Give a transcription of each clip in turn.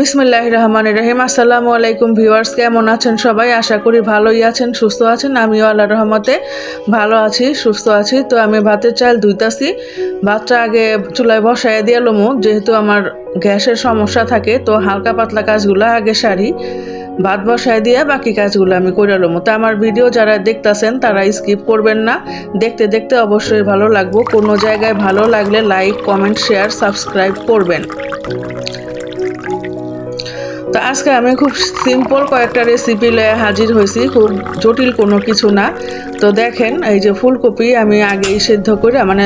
বিসমিল্লাহ রহমান রহিম আসসালামু আলাইকুম ভিউয়ার্স, কেমন আছেন সবাই? আশা করি ভালোই আছেন, সুস্থ আছেন। আমিও আল্লাহ রহমতে ভালো আছি, সুস্থ আছি। তো আমি ভাতের চাল ধুইতাছি। ভাতটা আগে চুলায় বসায় দিয়ে লমু, যেহেতু আমার গ্যাসের সমস্যা থাকে, তো হালকা পাতলা কাজগুলো আগে সারি, ভাত বসায় দিয়ে বাকি কাজগুলো আমি করে লমু। তো আমার ভিডিও যারা দেখতাছেন, তারা স্কিপ করবেন না। দেখতে দেখতে অবশ্যই ভালো লাগবো। কোনো জায়গায় ভালো লাগলে লাইক, কমেন্ট, শেয়ার, সাবস্ক্রাইব করবেন। তো আজকে আমি খুব সিম্পল কয়েকটা রেসিপি লয়ে হাজির হয়েছি, খুব জটিল কোনো কিছু না। তো দেখেন, এই যে ফুলকপি আমি আগেই সেদ্ধ করে মানে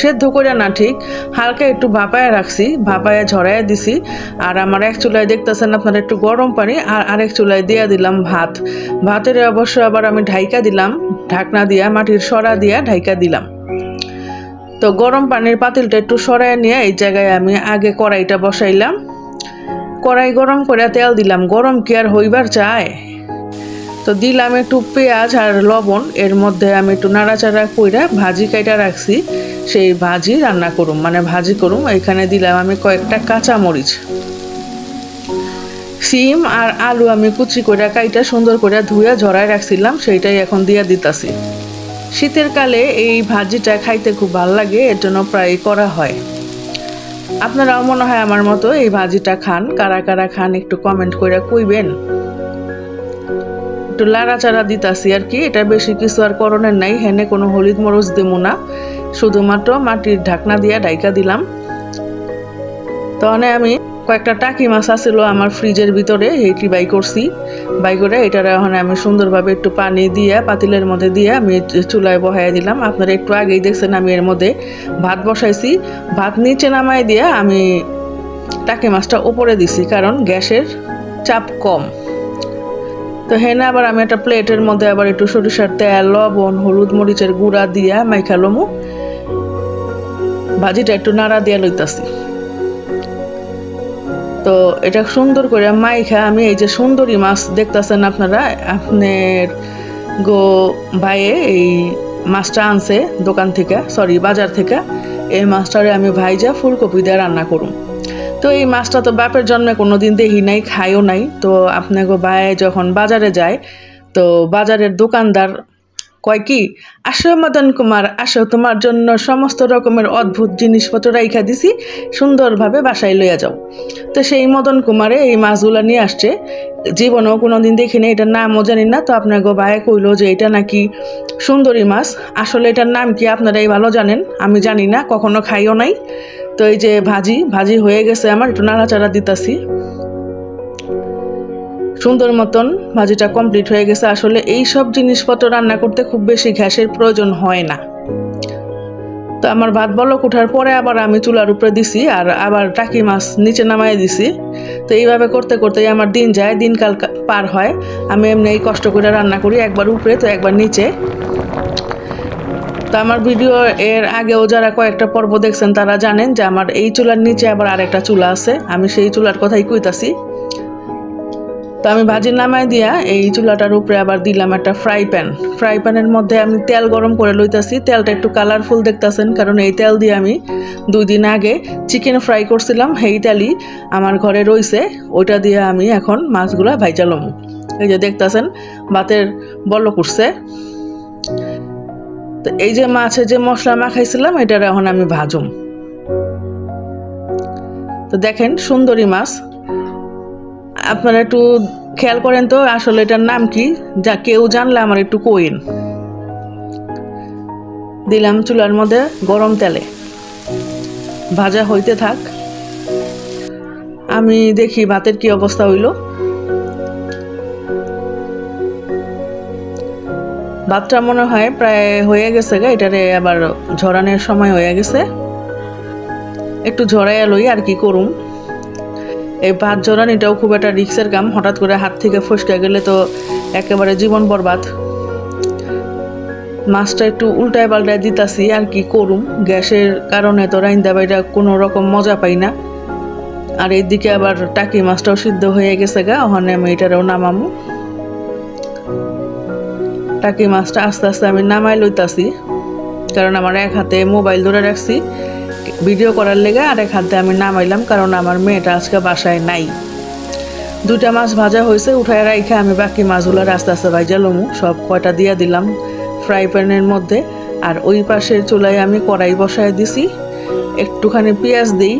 সেদ্ধ করে না ঠিক, হালকা একটু ভাপায় রাখছি, ভাপায় ঝরাইয়া দিছি। আর আমার এক চুলায় দেখতেছেন আপনারা একটু গরম পানি, আর আরেক চুলায় দিয়া দিলাম ভাত। ভাতের অবশ্য আবার আমি ঢাইকা দিলাম, ঢাকনা দিয়া, মাটির সরা দিয়া ঢাইকা দিলাম। তো গরম পানির পাতিলটা একটু সরায় নিয়ে এই জায়গায় আমি আগে কড়াইটা বসাইলাম। কড়াই গরম করে তেল দিলাম। গরম কি আর হইবার চায় তো দিলাম একটু পেঁয়াজ আর লবণ। এর মধ্যে আমি একটু নাড়াচাড়া কইরা ভাজি কাইটা রাখছি। সেই ভাজি রান্না করুম মানে ভাজি করুম। এখানে দিলাম আমি কয়েকটা কাঁচা মরিচ সিম আর আলু আমি কুচি করে কাইটা সুন্দর করে ধুয়ে ঝরায় রাখছিলাম। সেইটাই এখন দিয়া দিতাছি। শীতের কালে এই ভাজিটা খাইতে খুব ভালো লাগে, এর জন্য প্রায় করা হয়। আপনারাও মনে হয় আমার মতো এই ভাজিটা খান। কারা কারা খান একটু কমেন্ট করে কইবেন। একটু লাড়াচাড়া দিতাছি আর কি, এটা বেশি কিছু আর করণের নাই। হেনে কোনো হলুদ মরচ দেব না। শুধুমাত্র মাটির ঢাকনা দিয়ে ডাইকা দিলাম। তখন আমি কয়েকটা টাকি মাছ আছিল আমার ফ্রিজের ভিতরে এইটি বাই করছি। বাই করে এটার এখন আমি সুন্দরভাবে একটু পানি দিয়ে, পাতিলের মধ্যে দিয়ে আমি চুলায় বহাই দিলাম। আপনারা একটু আগেই দেখছেন আমি এর মধ্যে ভাত বসাইছি। ভাত নিচে নামাই দিয়ে আমি টাকি মাছটা উপরে দিছি, কারণ গ্যাসের চাপ কম। তো হেনে আবার আমি একটা প্লেটের মধ্যে আবার একটু সরিষার তেল, লবণ, হলুদ মরিচের গুঁড়া দিয়া মাইখালমু ভাজিটা একটু নাড়া দিয়া লইতাছি। তো এটা সুন্দর করে মাইখা আমি এই যে সুন্দরী মাছ দেখতেছেন আপনারা, আপনার গো ভাইয়ে এই মাছটা আনছে দোকান থেকে সরি বাজার থেকে। এই মাছটারে আমি ভাইজা ফুলকপি দিয়ে রান্না করুম। তো এই মাছটা তো বাপের জন্মে কোনো দিন দেখি নাই, খাইও নাই। তো আপনাকে ভাই যখন বাজারে যায়, তো বাজারের দোকানদার কয় কি? আসো মদন কুমার, আসো, তোমার জন্য সমস্ত রকমের অদ্ভুত জিনিসপত্র রাইখা দিছি, সুন্দরভাবে বাসায় লইয়া যাও। তো সেই মদন কুমারে এই মাছগুলো নিয়ে আসছে। জীবনেও কোনো দিন দেখিনি, এটার নামও জানি না, তো আপনার গো ভাই কইলো যে এটা নাকি সুন্দরী মাছ। আসলে এটার নাম কি আপনারাই ভালো জানেন, আমি জানি না, কখনো খাইও নাই। তো এই যে ভাজি ভাজি হয়ে গেছে আমার, একটু নাড়াচাড়া দিতাছি। সুন্দর মতন ভাজিটা কমপ্লিট হয়ে গেছে। আসলে এই সব জিনিসপত্র রান্না করতে খুব বেশি গ্যাসের প্রয়োজন হয় না। তো আমার ভাত বলক ওঠার পরে আবার আমি চুলার উপরে দিছি আর আবার টাকি মাছ নিচে নামাই দিছি। তো এইভাবে করতে করতে আমার দিন যায়, দিনকাল পার হয়। আমি এমনি এই কষ্ট করে রান্না করি, একবার উপরে তো একবার নিচে। তো আমার ভিডিও এর আগেও যারা কয়েকটা পর্ব দেখছেন তারা জানেন যে আমার এই চুলার নিচে আবার আরেকটা চুলা আছে। আমি সেই চুলার কথাই কইতাছি। তো আমি ভাজি নামাই দিয়া এই চুলাটার উপরে আবার দিলাম একটা ফ্রাই প্যান। ফ্রাই প্যানের মধ্যে আমি তেল গরম করে লইতাছি। তেলটা একটু কালারফুল দেখতাছেন, কারণ এই তেল দিয়ে আমি দুই দিন আগে চিকেন ফ্রাই করছিলাম এই তেলই আমার ঘরে রইছে। ওইটা দিয়ে আমি এখন মাছগুলা ভাইজালাম এই যে দেখতাছেন, ভাতের বল করছে তো এই যে মাছে যে মশলা মাখাইছিলাম, এটার এখন আমি ভাজুম। তো দেখেন, সুন্দরী মাছ। আপনারা একটু খেয়াল করেন তো, আসলে এটার নাম কি? যা কেউ জানলে আমার একটু কইন। দিলাম চুলার মধ্যে গরম তেলে। ভাজা হইতে থাক। আমি দেখি ভাতের কি অবস্থা হইল। ভাতটা মনে হয় প্রায় হয়ে গেছে গা, এটারে আবার ঝরানোর সময় হয়ে গেছে। একটু ঝরাইয়া লই আর কি করুম। এই ভাত জড়ান এটাও খুব একটা রিক্সের কাম, হঠাৎ করে হাত থেকে ফসকে গেলে তো একেবারে জীবন বরবাদ। মাছটা একটু উল্টায় পাল্টায় দিতাছি, আর কি করুম? গ্যাসের কারণে তো রাইন্দা বাইরা কোনো রকম মজা পাই না। আর এইদিকে আবার টাকি মাছটাও সিদ্ধ হয়ে গেছে গা, ওখানে আমি এটারও নামামু। টাকি মাছটা আস্তে আস্তে আমি নামাই লইতাছি, কারণ আমার এক হাতে মোবাইল ধরে রাখছি। ভিডিও করার লেগে আর এক হাতে আমি নামাইলাম, কারণ আমার মেয়েটা আজকে বাসায় নাই। দুইটা মাছ ভাজা হয়েছে, উঠায় রাইখে আমি বাকি মাছগুলো আস্তে আস্তে ভাইজা লমু, সব কয়টা দিয়া দিলাম ফ্রাই প্যানের মধ্যে। আর ওই পাশের চুলায় আমি কড়াই বসায় দিছি, একটুখানি পেঁয়াজ দিই।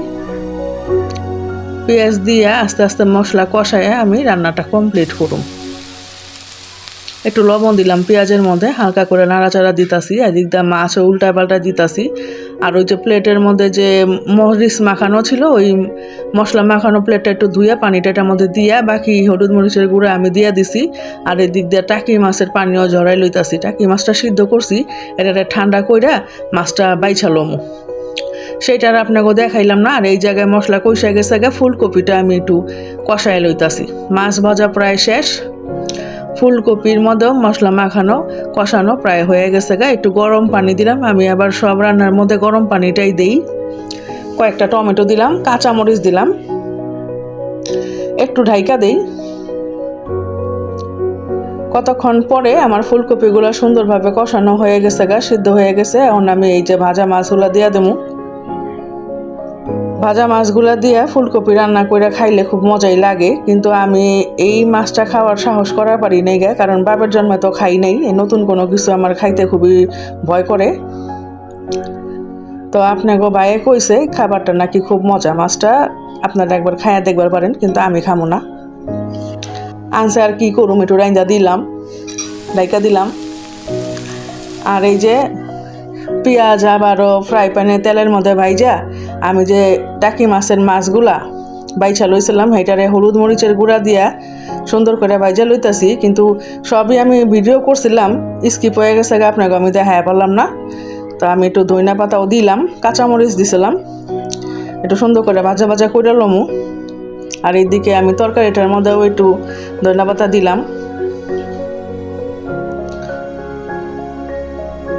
পেঁয়াজ দিয়ে আস্তে আস্তে মশলা কষায় আমি রান্নাটা কমপ্লিট করুম। একটু লবণ দিলাম, পেঁয়াজের মধ্যে হালকা করে নাড়াচাড়া দিতাছি, এদিক দিয়ে মাছও উল্টা পাল্টা দিতাছি। আর ওই যে প্লেটের মধ্যে যে মরিচ মাখানো ছিল, ওই মশলা মাখানো প্লেটটা একটু ধুইয়া পানিটা এটার মধ্যে দিয়া বাকি হলুদ মরিচের গুঁড়া আমি দিয়া দিছি। আর এদিক দিয়ে টাকি মাছের পানিও ঝরাই লইতাছি। টাকি মাছটা সিদ্ধ করছি, এটা ঠান্ডা কইরা মাছটা বাইছালমু সেইটার আপনাকে দেখাইলাম না, আর এই জায়গায় মশলা কষা গেছে ফুলকপিটা আমি একটু কষায় লইতাছি। মাছ ভাজা প্রায় শেষ। ফুলকপির মধ্যেও মশলা মাখানো, কষানো প্রায় হয়ে গেছে গা। একটু গরম পানি দিলাম, আমি আবার সব রান্নার মধ্যে গরম পানিটাই দেই। কয়েকটা টমেটো দিলাম, কাঁচামরিচ দিলাম, একটু ঢাইকা দেই। কতক্ষণ পরে আমার ফুলকপিগুলো সুন্দরভাবে কষানো হয়ে গেছে গা, সিদ্ধ হয়ে গেছে। এখন আমি এই যে ভাজা মাছগুলো দিয়ে দেবো। ভাজা মাছগুলা দিয়ে ফুলকপি রান্না করে খাইলে খুব মজাই লাগে, কিন্তু আমি এই মাছটা খাওয়ার সাহস করার পারি নাই গে, কারণ বাপের জন্মে তো খাই নাই নতুন কোনো কিছু আমার খাইতে খুবই ভয় করে। তো আপনাকে বাইয়ে কইছে, খাবারটা নাকি খুব মজা, মাছটা আপনারা একবার খাইয়া দেখবার পারেন, কিন্তু আমি খামো না। আনসে আর কী করুম, একটু রাইন্দা দিলাম ডাইকা দিলাম। আর এই যে পেঁয়াজ, আবারও ফ্রাই প্যানে তেলের মধ্যে ভাইজা আমি যে টাকি মাছের মাছগুলা বাইছা লইছিলাম, সেইটারে হলুদ মরিচের গুঁড়া দিয়া সুন্দর করে ভাইজা লইতাছি, কিন্তু সবই আমি ভিডিও করছিলাম, স্কিপ হয়ে গেছে আপনাকে আমি দেখায় পারলাম না। তো আমি একটু ধইনা পাতাও দিলাম কাঁচামরিচ দিছিলাম, একটু সুন্দর করে ভাজা ভাজা করে লমু। আর এইদিকে আমি তরকারিটার মধ্যেও একটু ধইনা পাতা দিলাম।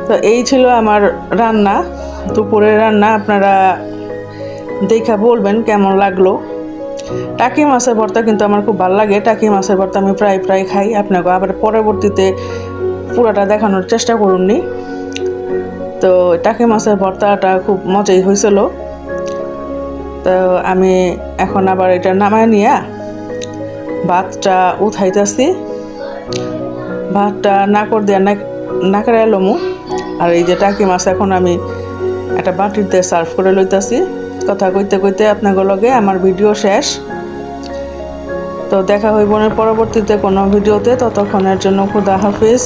তো এই ছিল আমার রান্না, দুপুরের রান্না, আপনারা দেখা বলবেন কেমন লাগল? টাকি মাছের ভর্তা কিন্তু আমার খুব ভালো লাগে। টাকি মাছের ভর্তা আমি প্রায় প্রায় খাই। আপনাকে আবার পরবর্তীতে পুরাটা দেখানোর চেষ্টা করুননি। তো টাকি মাছের ভর্তাটা খুব মজাই হয়েছিল। তো আমি এখন আবার এটা নামায় নিয়ে ভাতটা উঠাইতেছি। ভাতটা না কর দিয়ে না করে এলোমু আর এই যে টাকি মাছ এখন আমি একটা বাটিতে সার্ভ করে লইতাছি। কথা কইতে কইতে আপনাদের লগে আমার ভিডিও শেষ। তো দেখা হইব পরবর্তীতে কোনো ভিডিওতে, ততক্ষণের জন্য খুদা হাফিজ।